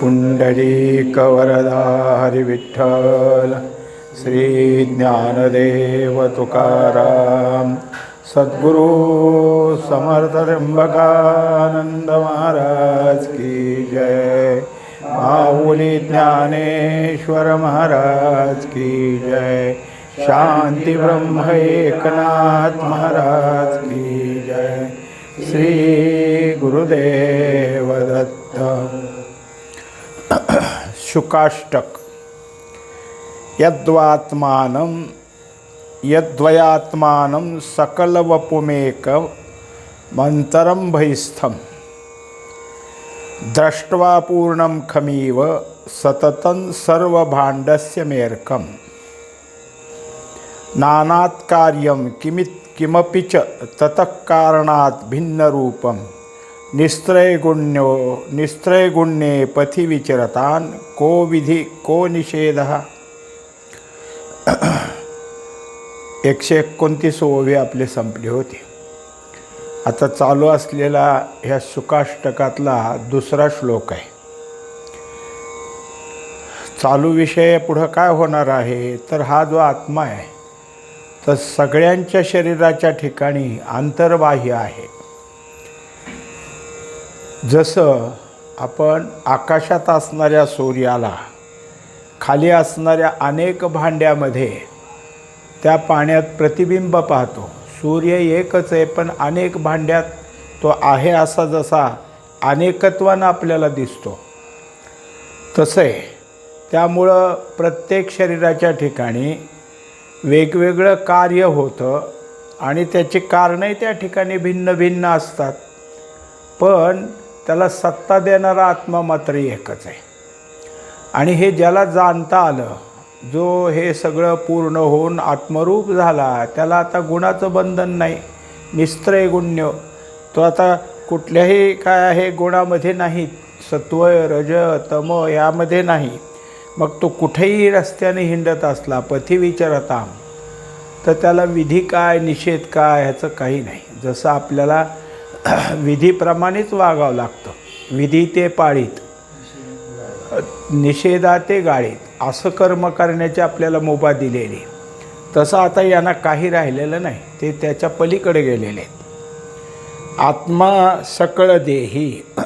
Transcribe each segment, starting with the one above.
पुंडरीकवरदारि विठ्ठल श्री ज्ञानदेव तुकाराम सद्गुरु समर्थ त्र्यंबकानंद महाराज की जय। माऊली ज्ञानेश्वर महाराज की जय। शांती ब्रह्म एकनाथ महाराज की जय। श्री गुरुदेव दत्त शुकाष्टक। यद्वात्मानं यद्वयात्मानं सकलवपुमेक मन्तरं भैस्थं दृष्ट्वा पूर्णं खमीव सततं सर्वभाण्डस्य मेर्कं नानात् कार्यं किमित् किमपि च ततः कारणात् भिन्नरूपं निस्त्रयगुण्यो निस्त्रयगुण्ये पथि विचरतान को विधी को निषेध? एकशे एकोणतीस ओवे आपले संपले होते. आता चालू असलेला ह्या सुकाष्टकातला दुसरा श्लोक आहे. चालू विषय पुढं काय होणार आहे? तर हा जो आत्मा आहे तर सगळ्यांच्या शरीराच्या ठिकाणी आंतरबाह्य आहे. जसं आपण आकाशात असणाऱ्या सूर्याला खाली असणाऱ्या अनेक भांड्यामध्ये त्या पाण्यात प्रतिबिंब पाहतो. सूर्य एकच आहे पण अनेक भांड्यात तो आहे असा जसा अनेकत्वानं आपल्याला दिसतो. तसं आहे त्यामुळं प्रत्येक शरीराच्या ठिकाणी वेगवेगळं कार्य होतं आणि त्याची कारणंही त्या ठिकाणी भिन्न भिन्न असतात. पण त्याला सत्ता देणारा आत्मा मात्र एकच आहे. आणि हे ज्याला जाणता आलं जो हे सगळं पूर्ण होऊन आत्मरूप झाला त्याला आता गुणाचं बंधन नाही निस्त्रय गुण्य. तो आता कुठल्याही काय आहे गुणामध्ये नाही सत्व रज तम यामध्ये नाही. मग तो कुठेही रस्त्याने हिंडत असला पथी विचारता तर त्याला विधी काय निषेध काय ह्याचं काही नाही. जसं आपल्याला विधीप्रमाणेच वागावं लागतं. विधी ते पाळीत निषेधा ते गाळीत. असं कर्म करण्याची आपल्याला मुभा दिलेली. तसं आता यांना काही राहिलेलं नाही ते त्याच्या पलीकडे गेलेले. आहेत आत्मा सकळ देही.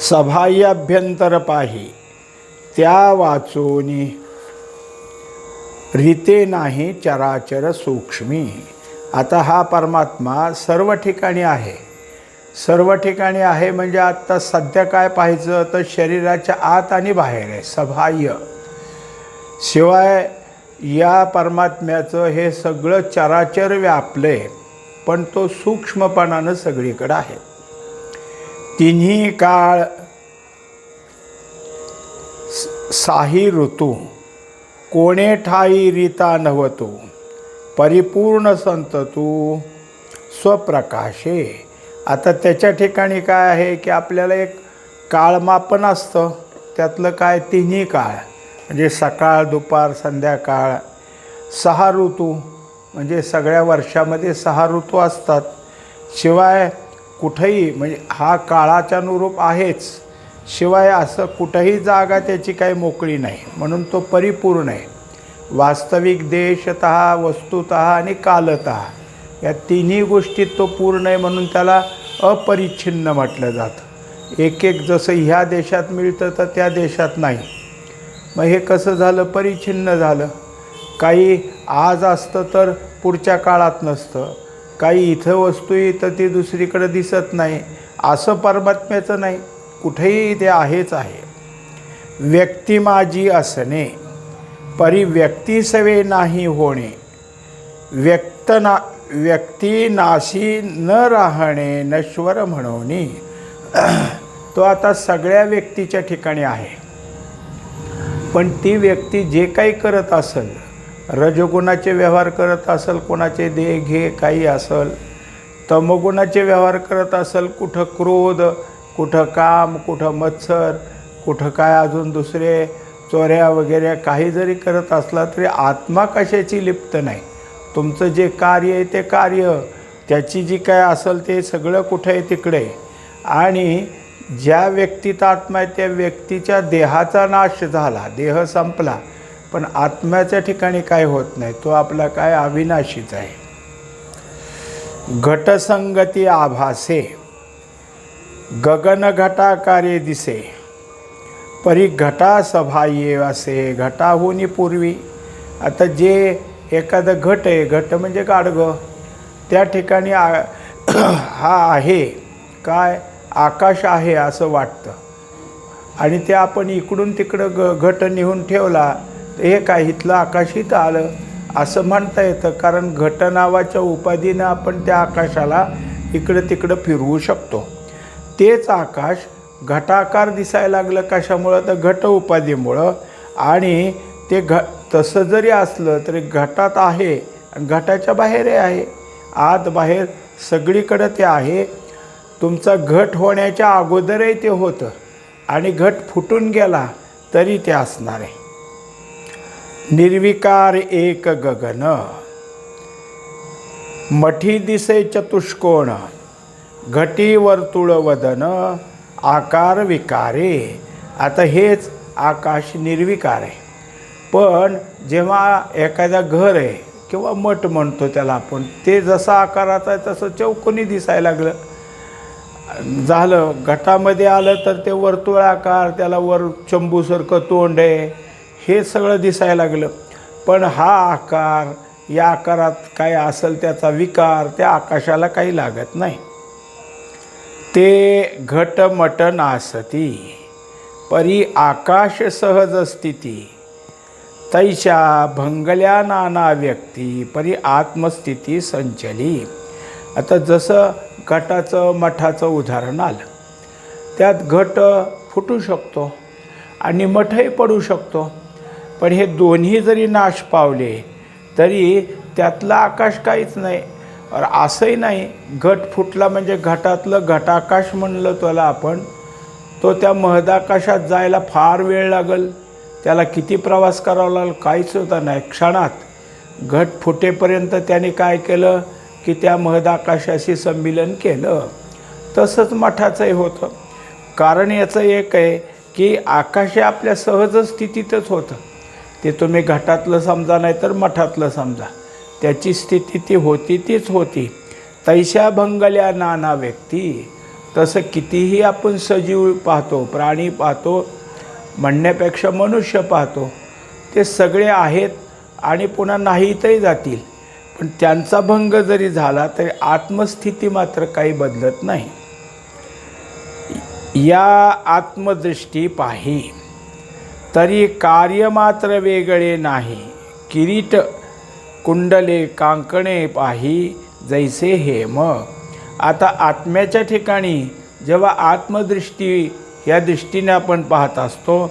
सभाह्याभ्यंतर पाही. त्या वाचून रीते नाही चराचर सूक्ष्मी. आता हा परमात्मा सर्व ठिकाणी आहे. सर्व ठिकाणी आहे म्हणजे आत्ता सध्या काय पाहायचं तर शरीराच्या आत आणि बाहेर आहे सभाह्य शिवाय या परमात्म्याचं हे सगळं चराचर व्यापलं आहे पण तो सूक्ष्मपणानं सगळीकडं आहे. तिन्ही काळ साही ऋतू कोणे ठाई रीता नवतो. परिपूर्ण संत तू. स्वप्रकाशे. आता त्याच्या ठिकाणी काय आहे की आपल्याला एक काळमापन असतं. त्यातलं काय? तिन्ही काळ. म्हणजे सकाळ दुपार संध्याकाळ. सहा ऋतू. म्हणजे सगळ्या वर्षामध्ये सहा ऋतू असतात. शिवाय कुठंही म्हणजे हा काळाच्या अनुरूप आहेच. शिवाय असं कुठंही जागा त्याची काही मोकळी नाही. म्हणून तो परिपूर्ण आहे. वास्तविक देशत वस्तुत आणि कालत. या तिन्ही गोष्टीत तो पूर्ण आहे म्हणून त्याला अपरिच्छिन्न म्हटलं जातं. एक एक जसं ह्या देशात मिळतं तर त्या देशात नाही. मग हे कसं झालं? परिच्छिन्न झालं. काही आज असतं तर पुढच्या काळात नसतं. काही इथं वस्तू तर ती दुसरीकडे दिसत नाही. असं परमात्म्याचं नाही. कुठेही ते आहेच आहे. व्यक्ती माझी असणे. परी सवे नाही होणे. व्यक्त ना व्यक्ती नाशी न राहणे नश्वर म्हणवणे तो आता सगळ्या व्यक्तीच्या ठिकाणी आहे. पण ती व्यक्ती जे काही करत असेल रजगुणाचे व्यवहार करत असेल कोणाचे दे घे काही असेल तमगुणाचे व्यवहार करत असेल कुठं क्रोध कुठं काम कुठं मत्सर कुठं काय अजून दुसरे चोऱ्या वगैरे काही जरी करत असला तरी आत्मा कशाची लिप्त नाही. तुमचं जे कार्य आहे ते कार्य. त्याची जी काय असेल ते सगळं कुठं आहे तिकडे. आणि ज्या व्यक्तीत आत्मा आहे त्या व्यक्तीच्या देहाचा नाश झाला. देह संपला. पण आत्म्याच्या ठिकाणी काय होत नाही. तो आपला काय अविनाशीच आहे. घटसंगती आभासे. गगनघटाकारे दिसे. परी घटा सभाये असे घटाहून पूर्वी. आता जे एखादं घट आहे घट म्हणजे गाडगं त्या ठिकाणी आ हा आहे काय आकाश आहे असं वाटतं. आणि ते आपण इकडून तिकडं ग घट नेऊन ठेवला तर हे काय इथलं आकाश इथं आलं असं म्हणता येतं. कारण घट नावाच्या उपाधीनं आपण त्या आकाशाला इकडं तिकडं फिरवू शकतो. तेच आकाश घटाकार दिसायला लागलं कशामुळं? तर घट उपाधीमुळं. आणि ते घ तसं जरी असलं तरी घटात आहे आणि घटाच्या बाहेरही आहे. आत बाहेर सगळीकडं ते आहे. तुमचा घट होण्याच्या अगोदरही ते होतं. आणि घट फुटून गेला तरी ते असणार आहे. निर्विकार एक गगन. मठी दिसे चतुष्कोण. घटी वर्तुळ वदन. आकार विकारे. आता हेच आकाश निर्विकार आहे. पण जेव्हा एखादा घर आहे किंवा मठ म्हणतो त्याला आपण ते जसं आकारात आहे तसं चौकोनी दिसायला लागलं. झालं घटामध्ये आलं तर ते वर्तुळाकार त्याला वर चंबूसारखं तोंड आहे. हे सगळं दिसायला लागलं. पण हा आकार या आकारात काय असेल त्याचा विकार त्या आकाशाला काही लागत नाही. ते घटमट नासती परी आकाश सहज स्थिती. तैशा भंगल्या नाना व्यक्ती परी आत्मस्थिती संचली. आता जसं घटाचं मठाचं उदाहरण आलं त्यात घट फुटू शकतो आणि मठही पडू शकतो. पण हे दोन्ही जरी नाश पावले तरी त्यातलं आकाश काहीच नाही. असंही नाही घट फुटला म्हणजे घटातलं घटाकाश म्हणलं त्याला आपण तो त्या महदाकाशात जायला फार वेळ लागल. त्याला किती प्रवास करावा लागेल काहीच होता नाही. क्षणात घट फुटेपर्यंत त्याने काय केलं? की त्या महदाकाशाशी संमिलन केलं. तसंच मठाचंही होतं. कारण याचं एक आहे की आकाश हे आपल्या सहज स्थितीतच होतं. ते तुम्ही घटातलं समजा नाही तर मठातलं समजा. त्याची स्थिती ती होती तीच होती. तैशा भंगल्या नाना व्यक्ती. तसं कितीही आपण सजीव पाहतो प्राणी पाहतो म्हणण्यापेक्षा मनुष्य पाहतो. ते सगळे आहेत आणि पुन्हा नाहीतही जातील. पण त्यांचा भंग जरी झाला तरी आत्मस्थिती मात्र काही बदलत नाही. या आत्मदृष्टी पाही. तरी कार्य मात्र वेगळे नाही. किरीट कुंडले कांकणे पाही जैसे हेम आता आत्म्याच्या ठिकाणी जेव्हा आत्मदृष्टी या दृष्टीने आपण पाहत असतो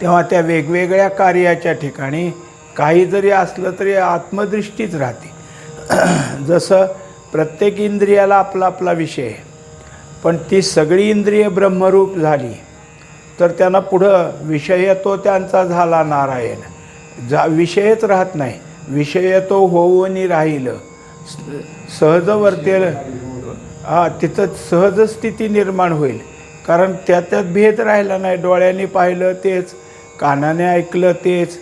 तेव्हा त्या वेगवेगळ्या कार्याच्या ठिकाणी काही जरी असलं तरी आत्मदृष्टीच राहते. जसं प्रत्येक इंद्रियाला आपला आपला विषय आहे पण ती सगळी इंद्रिय ब्रह्मरूप झाली तर त्यांना पुढं विषय तो त्यांचा झाला नारायण. जा विषयच राहत नाही. विषय तो होऊन राहिलं. सहज वर्तेल हा तिथं सहज स्थिती निर्माण होईल. कारण त्या त्यात भेद राहिला नाही. डोळ्यांनी पाहिलं तेच कानाने ऐकलं तेच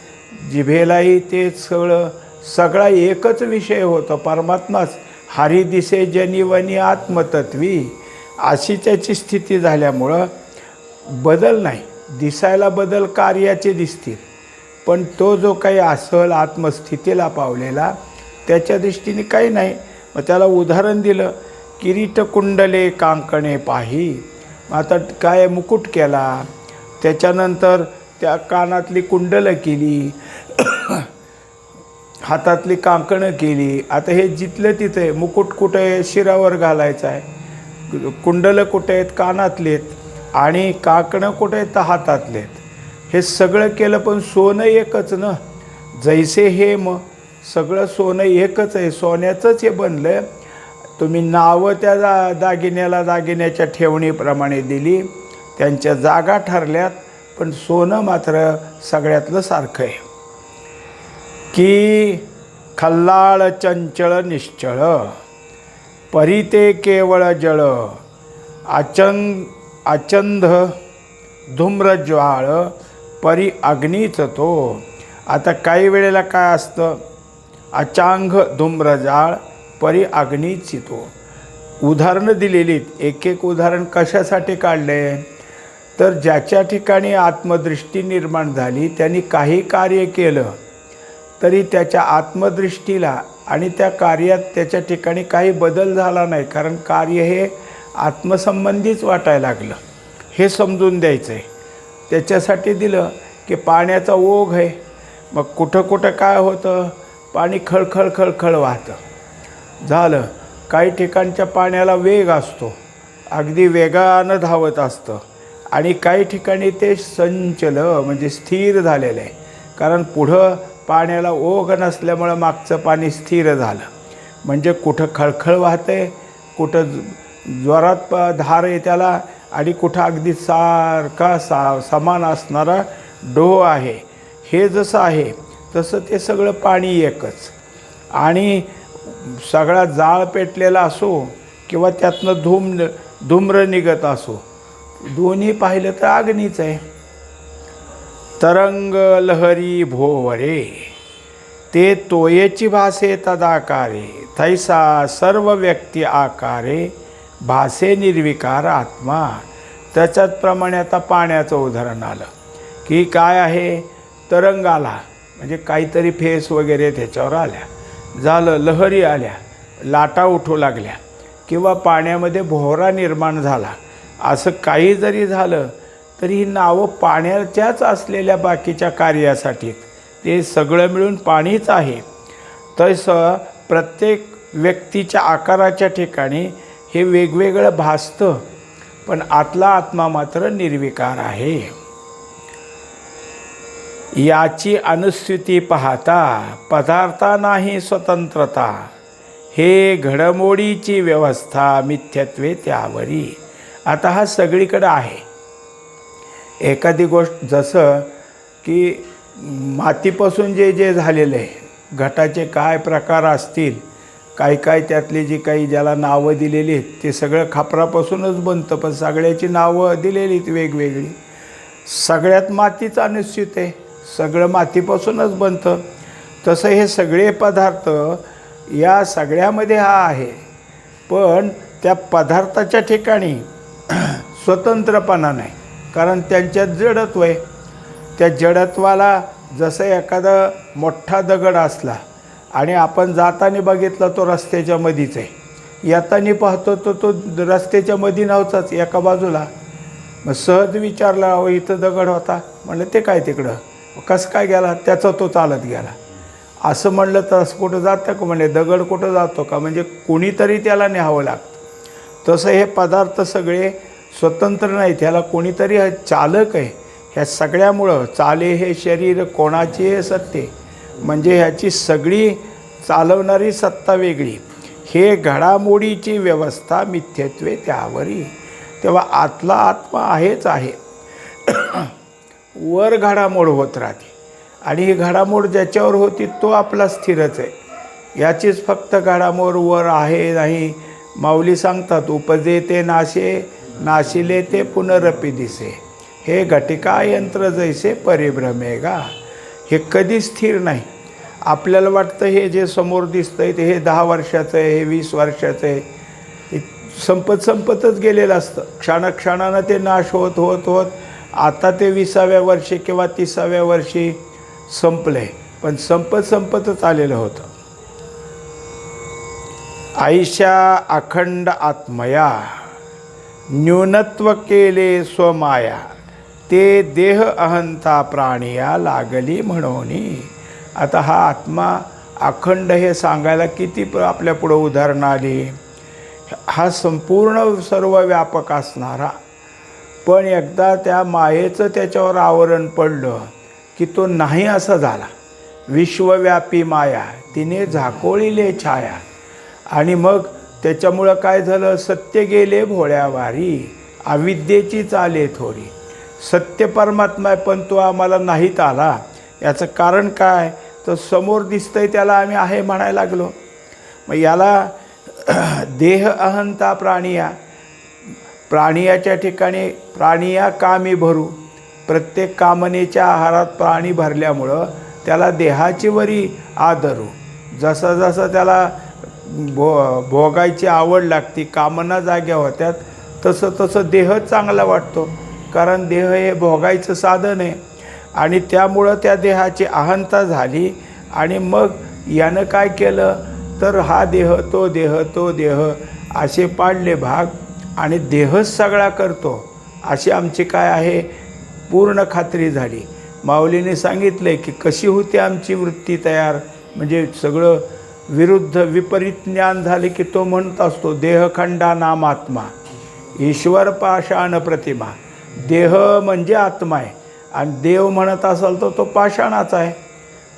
जिभेलाही तेच सगळं. सगळा एकच विषय होता. परमात्माच हरी दिसे जनिवनी आत्मतत्वी. अशी त्याची स्थिती झाल्यामुळं बदल नाही. दिसायला बदल कार्याचे दिसतील. पण तो जो काही असल आत्मस्थितीला पावलेला त्याच्या दृष्टीने काही नाही. मग त्याला उदाहरण दिलं किरीट कुंडले कांकणे पाही. आता काय मुकुट केला? त्याच्यानंतर त्या कानातली कुंडलं केली हातातली कांकणं केली. आता हे जिथलं तिथं आहे मुकुट कुठं आहे शिरावर घालायचं आहे. कुंडलं कुठे आहेत? कानातले आहेत. आणि काकणं कुठे आहेत? तर हातातले आहेत. हे सगळं केलं पण सोनं एकच ना? जैसे हे मग सगळं सोनं एकच आहे. सोन्याचंच हे बनलं तुम्ही नावं त्या दा दागिन्याला दागिन्याच्या ठेवणीप्रमाणे दिली. त्यांच्या जागा ठरल्यात पण सोनं मात्र सगळ्यातलं सारखं आहे. की खल्लाळ चंचळ निश्चळ. परिते केवळ जळ. आचंद आचंद धूम्रज्वाळ परी अग्नीच तो आता काही वेळेला काय असतं? अचांग धूम्रजाळ परी अग्नीच तो उदाहरणं दिलेलीत. एक एक उदाहरण कशासाठी काढले? तर ज्याच्या ठिकाणी आत्मदृष्टी निर्माण झाली त्यांनी काही कार्य केलं तरी त्याच्या आत्मदृष्टीला आणि त्या कार्यात त्याच्या ठिकाणी काही बदल झाला नाही कारण कार्य हे आत्मसंबंधीच वाटायला लागलं. हे समजून द्यायचं आहे त्याच्यासाठी दिलं की पाण्याचा ओघ आहे. मग कुठं कुठं काय होतं? पाणी खळखळ खळखळ वाहतं. झालं. काही ठिकाणच्या पाण्याला वेग असतो. अगदी वेगानं धावत असतं. आणि काही ठिकाणी ते संचल म्हणजे स्थिर झालेलं आहे. कारण पुढं पाण्याला ओघ नसल्यामुळं मागचं पाणी स्थिर झालं. म्हणजे कुठं खळखळ वाहते कुठं ज्वरात जोरात प धार आहे त्याला आणि कुठं अगदी सारखा सा समान असणारा डोह आहे. हे जसं आहे तसं ते सगळं पाणी एकच. आणि सगळा जाळ पेटलेला असो किंवा त्यातनं धूम धूम्र निघत असो दोन्ही पाहिलं तर अग्नीच आहे. तरंग लहरी भोवरे ते तोयेची भासे तदाकारे थैसा सर्व व्यक्ती आकारे भासे निर्विकार आत्मा. त्याच्याचप्रमाणे आता पाण्याचं उदाहरण आलं. की काय आहे? तरंग आला म्हणजे काहीतरी फेस वगैरे त्याच्यावर आल्या. झालं लहरी आल्या लाटा उठू लागल्या किंवा पाण्यामध्ये भोवरा निर्माण झाला. असं काही जरी झालं तरी ही नावं पाण्याच्याच असलेल्या बाकीच्या कार्यासाठी ते सगळं मिळून पाणीच आहे. तसं प्रत्येक व्यक्तीच्या आकाराच्या ठिकाणी हे वेगवेगळं भासतं पण आतला आत्मा मात्र निर्विकार आहे. याची अनुस्थिती पाहता पदार्था नाही स्वतंत्रता. हे घडमोडीची व्यवस्था मिथ्यत्वे त्यावरी. आता हा सगळीकडं आहे. एखादी गोष्ट जसं की मातीपासून जे जे झालेलं आहे घटाचे काय प्रकार असतील काय काय त्यातली जी काही ज्याला नावं दिलेली आहेत ते सगळं खापरापासूनच बनतं पण सगळ्याची नावं दिलेली आहेत वेगवेगळी. सगळ्यात मातीचा निश्चित आहे. सगळं मातीपासूनच बनतं. तसं हे सगळे पदार्थ या सगळ्यामध्ये हा आहे. पण त्या पदार्थाच्या ठिकाणी स्वतंत्रपणा नाही. कारण त्यांच्यात जडत्व आहे. त्या जडत्वाला जसं एखादा मोठा दगड असला आणि आपण जाताना बघितला तो रस्त्याच्या मधीच आहे. येताना पाहतो तो तो रस्त्याच्या मधी नव्हताच एका बाजूला. मग सहज विचारला अहो इथं दगड होता. म्हणलं ते काय तिकडं? कसं काय गेला? त्याचा तो चालत गेला. असं म्हणलं तर असं कुठं जातं का? म्हणजे दगड कुठं जातो का? म्हणजे कोणीतरी त्याला न्यावं लागतं. तसं हे पदार्थ सगळे स्वतंत्र नाहीत. ह्याला कोणीतरी चालक आहे. ह्या सगळ्यामुळं चाले हे शरीर कोणाचे हे सत्य. म्हणजे ह्याची सगळी चालवणारी सत्ता वेगळी. हे घडामोडीची व्यवस्था मिथ्यत्वे त्यावरी तेव्हा आतला आत्मा आहेच आहे. वर घडामोड होत राहते. आणि ही घडामोड ज्याच्यावर होती तो आपला स्थिरच आहे. याचीच फक्त घडामोड वर आहे नाही. माऊली सांगतात उपजे ते नाशे नाशिले ते पुनरपी दिसे. हे घटिका यंत्र जैसे परिभ्रमेगा हे कधी स्थिर नाही. आपल्याला वाटतं हे जे समोर दिसतं आहे ते हे दहा वर्षाचं आहे हे वीस वर्षाचं आहे. संपत संपतच गेलेलं असतं. क्षणाक्षणानं ते नाश होत होत होत. आता ते विसाव्या वर्षी किंवा तिसाव्या वर्षी संपलंय. पण संपत संपतच आलेलं होतं. आईशा अखंड आत्मया. न्यूनत्व केले स्वमाया. ते देह अहंता प्राणिया लागली म्हणून. आता हा आत्मा अखंड हे सांगायला किती प- आपल्या पुढं उदाहरणं आली? हा संपूर्ण सर्व व्यापक असणारा. पण एकदा त्या मायेचं त्याच्यावर आवरण पडलं की तो नाही असा झाला. विश्वव्यापी माया तिने झाकोळीले छाया. आणि मग त्याच्यामुळं काय झालं? सत्य गेले भोळ्यावारी अविद्येची चाले थोडी सत्य परमात्मा आहे पण तो आम्हाला नाहीत आला. याचं कारण काय? तर समोर दिसतंय त्याला आम्ही आहे म्हणायला लागलो. मग याला देह अहंता प्राणिया. प्राणियाच्या ठिकाणी प्राणिया कामी भरू. प्रत्येक कामनेच्या आहारात प्राणी भरल्यामुळं त्याला देहाची वरी आदरू. जसं जसं त्याला भो भोगायची आवड लागती कामना जाग्या होत्यात तसं तसं देह चांगला वाटतो. कारण देह हे भोगायचं साधन आहे. आणि त्यामुळं त्या देहाची अहंता झाली. आणि मग यानं काय केलं? तर हा देह तो देह तो देह असे पाडले भाग आणि देहच सगळा करतो. अशी आमची काय आहे? पूर्ण खात्री झाली. माऊलीने सांगितले की कशी होती आमची वृत्ती तयार? म्हणजे सगळं विरुद्ध विपरीत ज्ञान झाले की तो म्हणत असतो देहखंडा नाम आत्मा ईश्वर पाषाण प्रतिमा देह म्हणजे आत्मा आहे. आणि देव म्हणत असाल तर तो पाषाणाचा आहे.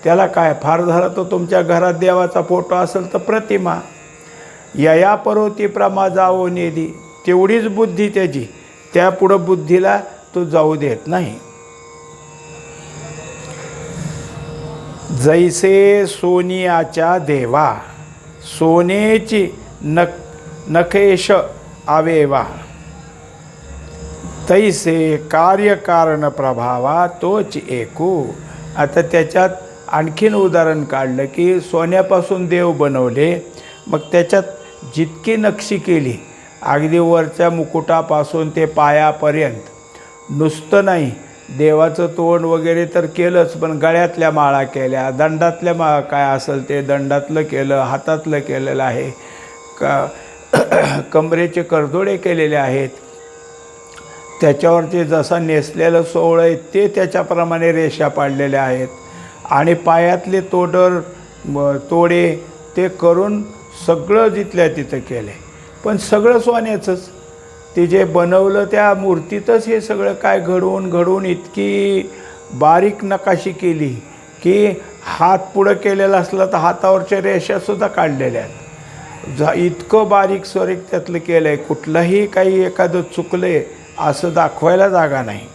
त्याला काय फार झालं तर तुमच्या घरात देवाचा फोटो असेल तर प्रतिमा. यया परोती प्रमा जावो नेदी तेवढीच बुद्धी त्याची. त्यापुढं बुद्धीला तो जाऊ देत नाही. जैसे सोनियाच्या देवा सोनेची नक नखेश आवेवा. तैसे कार्यकारण प्रभावा तोच एकू. आता त्याच्यात आणखीन उदाहरण काढलं की सोन्यापासून देव बनवले मग त्याच्यात जितकी नक्षी केली अगदी वरच्या मुकुटापासून ते पायापर्यंत. नुसतं नाही देवाचं तोंड वगैरे तर केलंच पण गळ्यातल्या माळा केल्या दंडातल्या मा काय असेल ते दंडातलं केलं हातातलं केलेलं आहे. का कमरेचे करदोडे केलेले आहेत. त्याच्यावरती जसा नेसलेलं सोवळं आहे ते त्याच्याप्रमाणे रेषा पाडलेल्या आहेत. आणि पायातले तोडर तोडे ते करून सगळं जिथल्या तिथं केलं आहे पण सगळं सोन्याचंच. ते जे बनवलं त्या मूर्तीतच हे सगळं काय घडवून घडवून इतकी बारीक नकाशी केली की हात पुढं केलेला असला तर हातावरच्या रेषासुद्धा काढलेल्या आहेत. जा इतकं बारीक स्वरीक त्यातलं केलं आहे कुठलंही काही एखादं चुकलं आहे असं दाखवायला जागा नाही.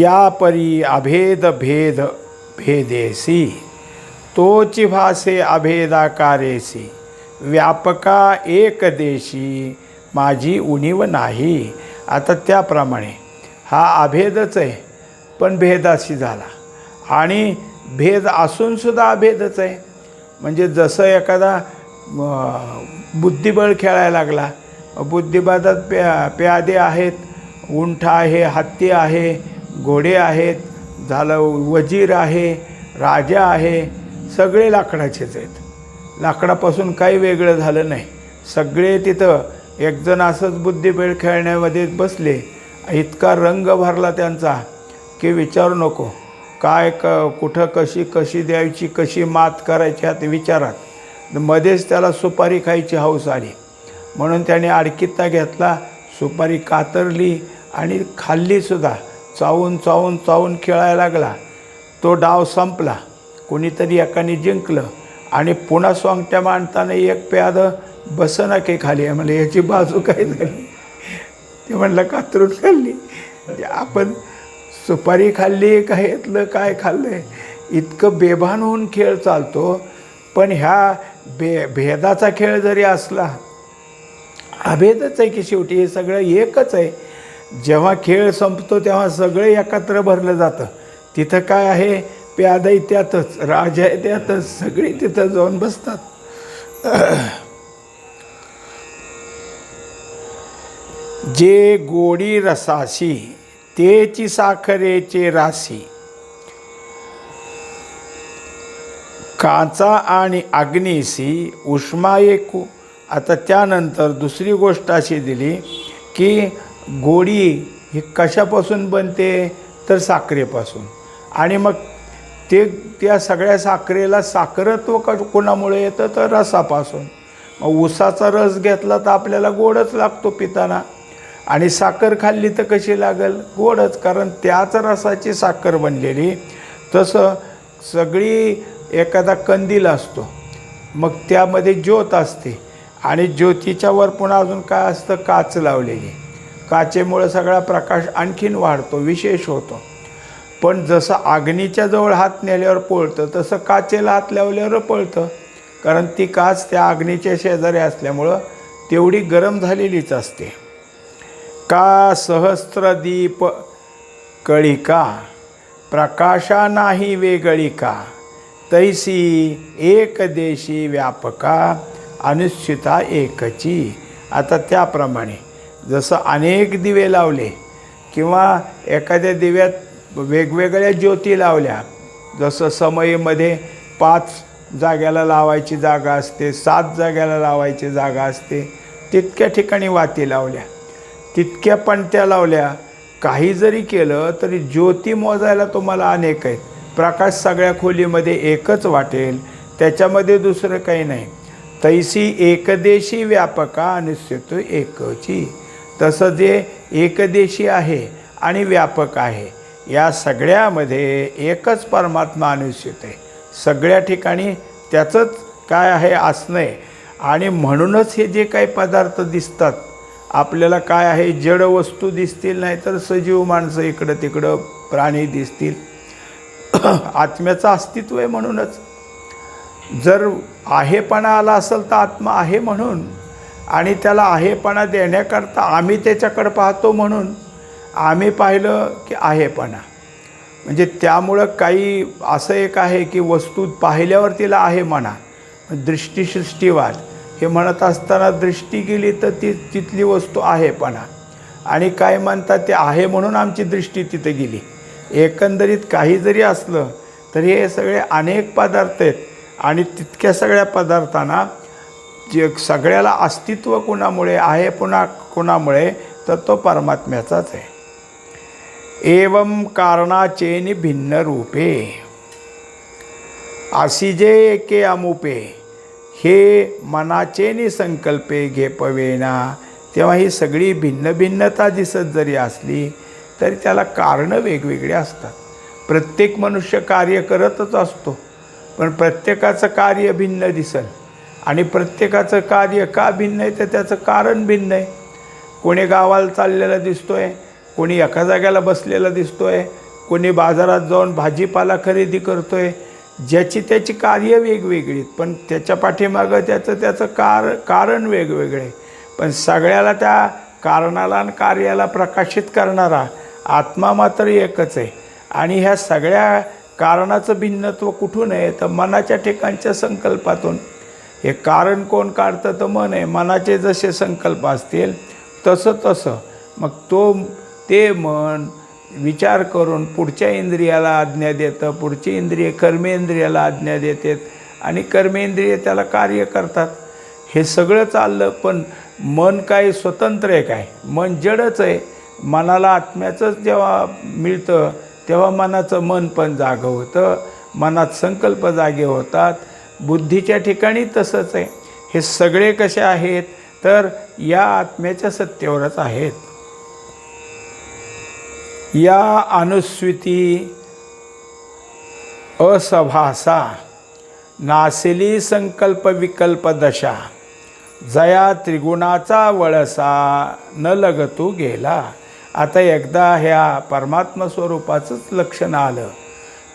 या परी अभेद भेद भेदेसी तोची भासे अभेदाकारेसी व्यापका एक देशी माझी उणीव नाही. आता त्याप्रमाणे हा अभेदच आहे पण भेदाशी झाला. आणि भेद असूनसुद्धा अभेदच आहे. म्हणजे जसं एखादा बुद्धिबळ खेळायला लागला बुद्धिबादात प्या प्यादे आहेत उंठ आहे हत्ती आहे घोडे आहेत झालं वजीर आहे राजा आहे सगळे लाकडाचेच आहेत. लाकडापासून काही वेगळं झालं नाही. सगळे तिथं एकजण असंच बुद्धिबळ खेळण्यामध्ये बसले. इतका रंग भरला त्यांचा की विचारू नको. काय क कुठं कशी कशी द्यायची कशी मात करायची ह्यात विचारात. मध्येच त्याला सुपारी खायची हौस आली. म्हणून त्याने आडकित्ता घेतला सुपारी कातरली आणि खाल्लीसुद्धा चावून चावून चावून खेळायला लागला. तो डाव संपला. कोणीतरी एकाने जिंकलं आणि पुन्हा सोंगट्या मांडताना एक प्याद बसना के खाली आहे. म्हणजे याची बाजू काय झाली? ते म्हणलं कातरून खाल्ली. म्हणजे आपण सुपारी खाल्ली का येतलं काय खाल्लं आहे इतकं बेभान होऊन खेळ चालतो. पण ह्या बे भेदाचा खेळ जरी असला अभेदच आहे की शेवटी हे सगळं एकच आहे. जेव्हा खेळ संपतो तेव्हा सगळं एकत्र भरलं जातं. तिथं काय आहे? प्यादाई त्यातच राजा आहे त्यातच सगळी तिथं जाऊन बसतात. जे गोडी रसाशी तेची साखरेचे राशी. काचा आणि अग्निशी उष्मा एकू आता त्यानंतर दुसरी गोष्ट अशी दिली की गोडी ही कशापासून बनते? तर साखरेपासून. आणि मग ते त्या सगळ्या साखरेला साखरत्व क कोणामुळे येतं? तर रसापासून. मग ऊसाचा रस घेतला तर आपल्याला गोडच लागतो पिताना. आणि साखर खाल्ली तर कशी लागेल? गोडच. कारण त्याच रसाची साखर बनलेली. तसं सगळी एखादा कंदील असतो. मग त्यामध्ये ज्योत असते. आणि ज्योतीच्या वर पुन्हा अजून काय असतं? काच लावलेली. काचेमुळं सगळा प्रकाश आणखीन वाढतो विशेष होतो. पण जसं अग्नीच्या जवळ हात नेल्यावर पळतं तसं काचेला हात लावल्यावर पळतं. कारण ती काच त्या अग्नीच्या शेजारी असल्यामुळं तेवढी गरम झालेलीच असते. का सहस्त्रदीप कळिका? प्रकाशा नाही वेगळी का तैसी एक देशी व्यापका. अनुश्चिता एकची. आता त्याप्रमाणे जसं अनेक दिवे लावले किंवा एखाद्या दिव्यात वेगवेगळ्या ज्योती लावल्या जसं समयीमध्ये पाच जाग्याला लावायची जागा असते सात जाग्याला लावायची जागा असते तितक्या ठिकाणी वाती लावल्या. तितक्या पणत्या लावल्या काही जरी केलं तरी ज्योती मोजायला तुम्हाला अनेक आहेत. प्रकाश सगळ्या खोलीमध्ये एकच वाटेल त्याच्यामध्ये दुसरं काही नाही. तैसी एकदेशी व्यापका अनुस्यतो एकची. तसं जे एकदेशी आहे आणि व्यापक आहे या सगळ्यामध्ये एकच परमात्मा अनुस्यत आहे. सगळ्या ठिकाणी त्याचंच काय आहे असणं आहे आणि म्हणूनच हे जे काही पदार्थ दिसतात आपल्याला काय आहे जड वस्तू दिसतील नाही तर सजीव माणसं इकडं तिकडं प्राणी दिसतील. आत्म्याचं अस्तित्व आहे म्हणूनच. जर आहेपणा आला असेल तर आत्मा आहे म्हणून. आणि त्याला आहेपणा देण्याकरता आम्ही त्याच्याकडं पाहतो म्हणून आम्ही पाहिलं की आहेपणा. म्हणजे त्यामुळं काही असं एक आहे की वस्तू पाहिल्यावर तिला आहे म्हणा. दृष्टीसृष्टीवाद. हे म्हणत असताना दृष्टी गेली तर ती तिथली वस्तू आहेपणा. आणि काय म्हणतात ते आहे म्हणून आमची दृष्टी तिथे गेली. एकंदरीत काही जरी असलं तरी हे सगळे अनेक पदार्थ आहेत. आणि तितक्या सगळ्या पदार्थांना जे सगळ्याला अस्तित्व कुणामुळे आहे पुन्हा कुणामुळे तर तो परमात्म्याचाच आहे. एवं कारणाचेनि भिन्न रूपे. अशी जे एके अमुपे हे मनाचेनी संकल्पे घेपवेना तेव्हा ही सगळी भिन्न भिन्नता दिसत जरी असली तरी त्याला कारणं वेगवेगळी असतात. प्रत्येक मनुष्य कार्य करतच असतो. पण प्रत्येकाचं कार्य भिन्न दिसल. आणि प्रत्येकाचं कार्य का भिन्न आहे तर त्याचं कारण भिन्न आहे. कोणी गावाला चाललेला दिसतो आहे कोणी एका जाग्याला बसलेला दिसतो आहे कोणी बाजारात जाऊन भाजीपाला खरेदी करतो आहे ज्याची त्याची कार्य वेगवेगळी पण त्याच्या पाठीमागं त्याचं त्याचं कार कारण वेगवेगळे आहे. पण सगळ्याला त्या कारणाला आणि कार्याला प्रकाशित करणारा आत्मा मात्र एकच आहे. आणि ह्या सगळ्या कारणाचं भिन्नत्व कुठून आहे? तर मनाच्या ठिकाणच्या संकल्पातून. हे कारण कोण काढतं? तर मन आहे. मनाचे जसे संकल्प असतील तसं तसं. मग तो ते मन विचार करून पुढच्या इंद्रियाला आज्ञा देतं. पुढची इंद्रिय कर्मेंद्रियाला आज्ञा देतात आणि कर्मेंद्रिय त्याला कार्य करतात. हे सगळं चाललं पण मन काय स्वतंत्र आहे काय? मन जडच आहे. मनाला आत्म्याचंच जेव्हा मिळतं तेव्हा मनाचं मन पण जागं होतं. मनात संकल्प जागे होतात. बुद्धीच्या ठिकाणी तसंच आहे. हे सगळे कसे आहेत? तर या आत्म्याच्या सत्तेवरच आहेत. या अनुस्विती असभासा नासिली संकल्प विकल्प दशा जया त्रिगुणाचा वळसा न लगतू गेला. आता एकदा ह्या परमात्मा स्वरूपाचंच लक्षण आलं.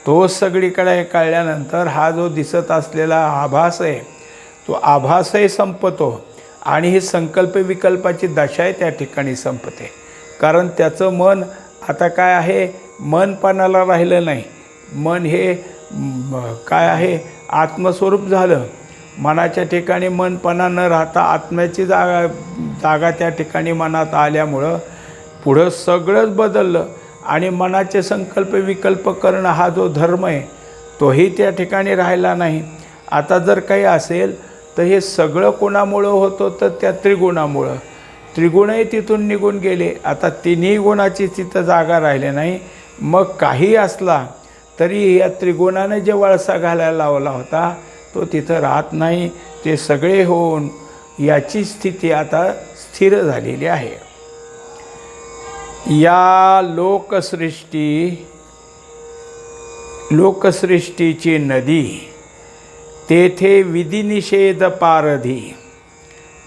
तो सगळीकडे कळल्यानंतर हा जो दिसत असलेला आभास आहे तो आभासही संपतो आणि ही संकल्प विकल्पाची दशा आहे त्या ठिकाणी संपते. कारण त्याचं मन आता काय आहे? मनपणाला राहिलं नाही. मन हे काय आहे? आत्मस्वरूप झालं. मनाच्या ठिकाणी मनपणा न राहता आत्म्याची जागा जागा त्या ठिकाणी मनात आल्यामुळं पुढं सगळंच बदललं आणि मनाचे संकल्प विकल्प करणं हा जो धर्म आहे तोही त्या ठिकाणी राहिला नाही. आता जर काही असेल तर हे सगळं कोणामुळं होतं तर त्या त्रिगुणामुळं. त्रिगुणही तिथून निघून गेले. आता तिन्ही गुणाची तिथं जागा राहिली नाही. मग काही असला तरी या त्रिगुणाने जे वळसा घालायला लावला होता तो तिथं राहत नाही. ते सगळे होऊन याची स्थिती आता स्थिर झालेली आहे. या लोकसृष्टी लोकसृष्टीची नदी तेथे विधिनिषेध पारधी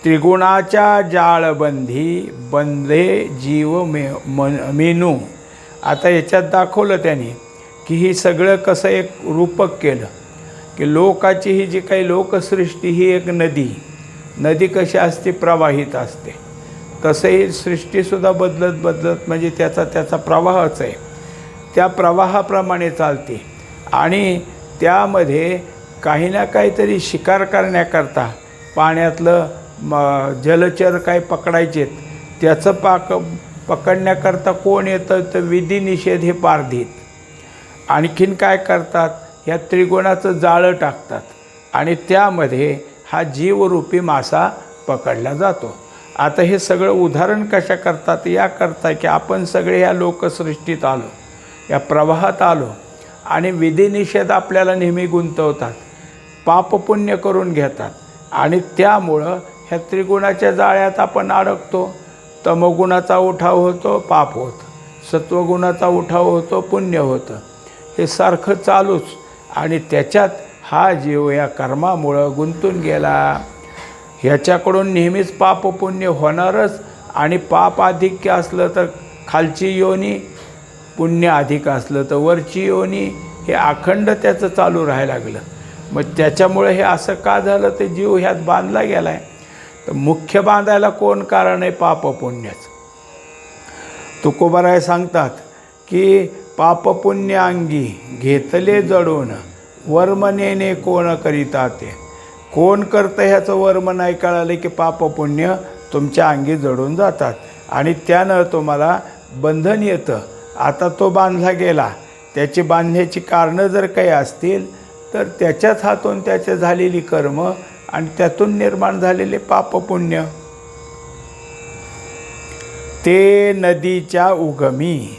त्रिगुणाच्या जाळबंधी बंधे जीव मे मन मेनू. आता याच्यात दाखवलं त्याने की ही सगळं कसं एक रूपक केलं की लोकाची ही जी काही लोकसृष्टी ही एक नदी नदी कशी असते प्रवाहित असते. तसंही सृष्टीसुद्धा बदलत बदलत म्हणजे त्याचा त्याचा प्रवाहच आहे. त्या प्रवाहाप्रमाणे चालते. आणि त्यामध्ये काही ना काहीतरी शिकार करण्याकरता पाण्यातलं म जलचर काही पकडायचेत त्याचं पाक पकडण्याकरता कोण येतं तर विधिनिषेध हे पारधीत. आणखीन काय करतात? ह्या त्रिगुणाचं जाळं टाकतात. आणि त्यामध्ये हा जीवरूपी मासा पकडला जातो. आता हे सगळं उदाहरण कशा करतात? या करता की आपण सगळे ह्या लोकसृष्टीत आलो या प्रवाहात आलो आणि विधिनिषेध आपल्याला नेहमी गुंतवतात पापपुण्य करून घेतात आणि त्यामुळं ह्या त्रिगुणाच्या जाळ्यात आपण अडकतो. तमगुणाचा उठाव होतो पाप होतं. सत्वगुणाचा उठाव होतो पुण्य होतं. हे सारखं चालूच आणि त्याच्यात हा जीव या कर्मामुळं गुंतून गेला. ह्याच्याकडून नेहमीच पाप पुण्य होणारच आणि पाप अधिक्य असलं तर खालची योनी पुण्य अधिक असलं तर वरची योनी हे अखंड त्याचं चालू राहायला लागलं. मग त्याच्यामुळे हे असं का झालं ते जीव ह्यात बांधला गेला आहे तर मुख्य बांधायला कोण कारण आहे पाप पुण्याचं तुकोबाराय सांगतात की पापपुण्य अंगी घेतले जडून वर्मनेने कोण करीता ते? कोण करतं ह्याचं वर्म नाही कळालं की पापपुण्य तुमच्या अंगी जडून जातात. आणि त्यानं तुम्हाला बंधन येतं. आता तो बांधला गेला. त्याची बांधण्याची कारणं जर काही असतील तर त्याच्याच हातून त्याचे झालेली कर्म आणि त्यातून निर्माण झालेले पापपुण्य. ते नदीच्या उगमी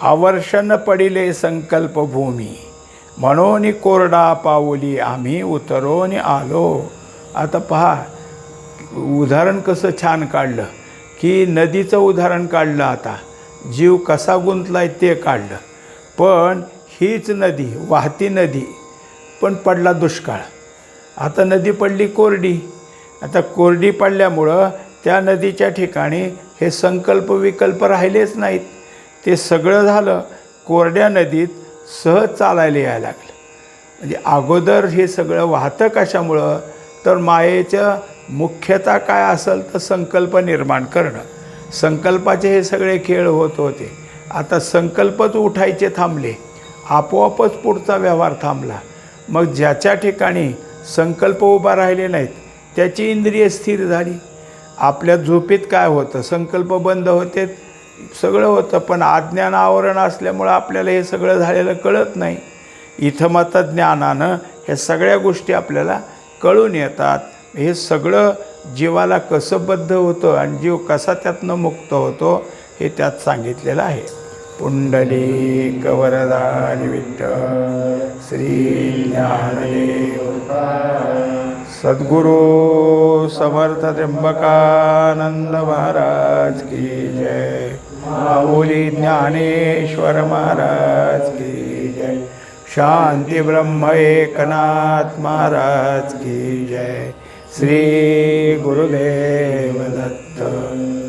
आवर्षण पडिले संकल्पभूमी. म्हणून कोरडा पाऊली आम्ही उतरून आलो. आता पहा उदाहरण कसं छान काढलं. की नदीचं उदाहरण काढलं आता. जीव कसा गुंतलाय ते काढलं. पण हीच नदी वाहती नदी पण पडला दुष्काळ. आता नदी पडली कोरडी. आता कोरडी पडल्यामुळं त्या नदीच्या ठिकाणी हे संकल्प विकल्प राहिलेच नाहीत. ते सगळं झालं. कोरड्या नदीत सहज चालायला यायला लागलं. म्हणजे अगोदर हे सगळं वाहतं कशामुळं? तर मायेचं मुख्यतः काय असेल तर संकल्प निर्माण करणं. संकल्पाचे हे सगळे खेळ होत होते. आता संकल्पच उठायचे थांबले. आपोआपच पुढचा व्यवहार थांबला. मग ज्याच्या ठिकाणी संकल्प उभा राहिले नाहीत त्याची इंद्रिय स्थिर झाली. आपल्या झोपेत काय होतं? संकल्प बंद होते सगळं होतं पण अज्ञान आवरण असल्यामुळं आपल्याला हे सगळं झालेलं कळत नाही. इथं मात्र ज्ञानानं ह्या सगळ्या गोष्टी आपल्याला कळून येतात. हे सगळं जीवाला कसं बद्ध होतं आणि जीव कसा त्यातनं मुक्त होतो हे त्यात सांगितलेलं आहे. पुंडली वरदान विठ्ठल श्री ज्ञानदेव. सद्गुरु समर्थ त्र्यंबकानंद महाराज की जय. माऊली ज्ञानेश्वर महाराज की जय। शांती ब्रह्म एकनाथ महाराज की जय। श्री गुरुदेव दत्त।